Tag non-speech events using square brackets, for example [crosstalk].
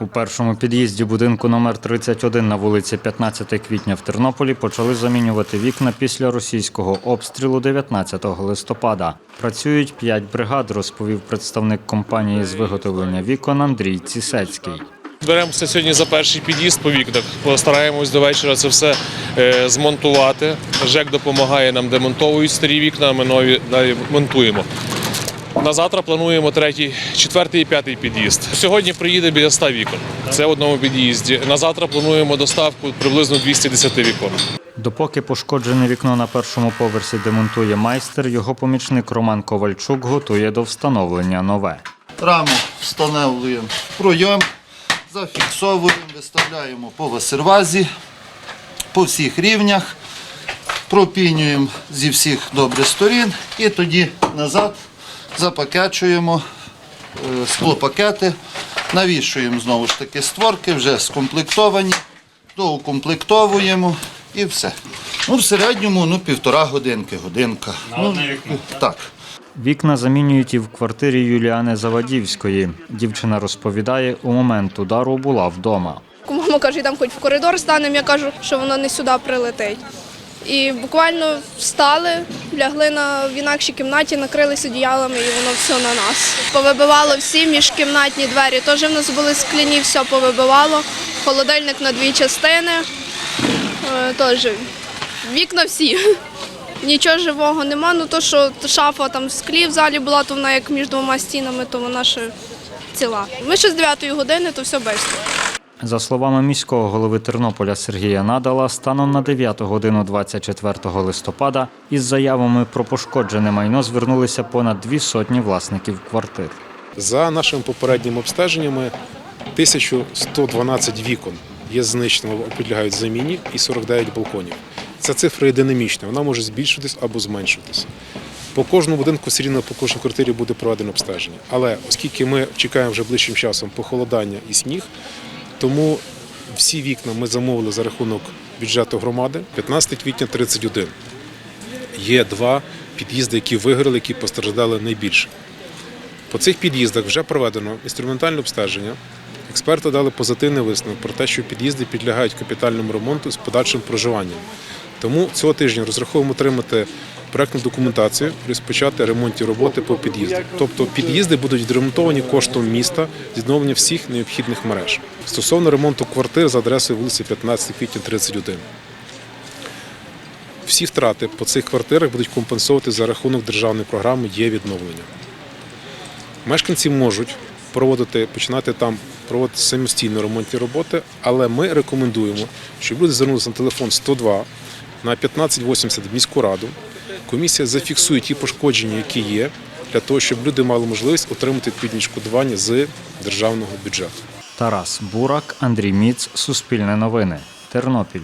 У першому під'їзді будинку номер 31 на вулиці 15 квітня в Тернополі почали замінювати вікна після російського обстрілу 19 листопада. Працюють п'ять бригад, розповів представник компанії з виготовлення вікон Андрій Цісецький. Беремося сьогодні за перший під'їзд по вікнах. Постараємось до вечора це все е, змонтувати. ЖЕК допомагає нам, демонтовують старі вікна, ми нові далі монтуємо. На завтра плануємо третій, четвертий і п'ятий під'їзд. Сьогодні приїде біля 100 вікон. Це в одному під'їзді. На завтра плануємо доставку приблизно 210 вікон. Допоки пошкоджене вікно на першому поверсі демонтує майстер, його помічник Роман Ковальчук готує до встановлення нове. Раму встановлюємо пройом, зафіксовуємо, виставляємо по васервазі по всіх рівнях, пропінюємо зі всіх добрих сторін і тоді назад запакечуємо е, склопакети, навішуємо знову ж таки створки, вже скомплектовані, доукомплектовуємо і все. Ну, в середньому ну, півтора годинки, годинка. ну, Так. Вікна замінюють і в квартирі Юліани Завадівської. Дівчина розповідає, у момент удару була вдома. Мама каже, там хоч в коридор станемо, я кажу, що воно не сюди прилетить. І буквально встали, лягли на в інакшій кімнаті, накрилися одіялами і воно все на нас. Повибивало всі міжкімнатні двері. Теж в нас були скляні, все повибивало. Холодильник на дві частини. Е, Теж вікна всі. [laughs] Нічого живого нема. Ну то, що шафа там в склі в залі була, то вона як між двома стінами, то вона ще ціла. Ми ще з 9 години, то все без. За словами міського голови Тернополя Сергія Надала, станом на 9 годину 24 листопада із заявами про пошкоджене майно звернулися понад дві сотні власників квартир. За нашими попередніми обстеженнями 1112 вікон є знищеними, підлягають заміні і 49 балконів. Ця цифра є динамічна, вона може збільшитись або зменшуватися. По кожному будинку рівно по кожній квартирі буде проведено обстеження. Але оскільки ми чекаємо вже ближчим часом похолодання і сніг, тому всі вікна ми замовили за рахунок бюджету громади 15 квітня 31. Є два під'їзди, які вигорали, які постраждали найбільше. По цих під'їздах вже проведено інструментальне обстеження. Експерти дали позитивний висновок про те, що під'їзди підлягають капітальному ремонту з подальшим проживанням. Тому цього тижня розраховуємо отримати проектну документацію, розпочати ремонтні роботи по під'їздах. Тобто під'їзди будуть відремонтовані коштом міста відновлення всіх необхідних мереж. Стосовно ремонту квартир за адресою вулиці 15 квітня 31. Всі втрати по цих квартирах будуть компенсувати за рахунок державної програми є відновлення. Мешканці можуть проводити, починати там проводити самостійно ремонтні роботи, але ми рекомендуємо, щоб люди звернулися на телефон 102 на 1580 в міську раду. Комісія зафіксує ті пошкодження, які є, для того, щоб люди мали можливість отримати відповідні шкодування з державного бюджету. Тарас Бурак, Андрій Міц, Суспільне новини, Тернопіль.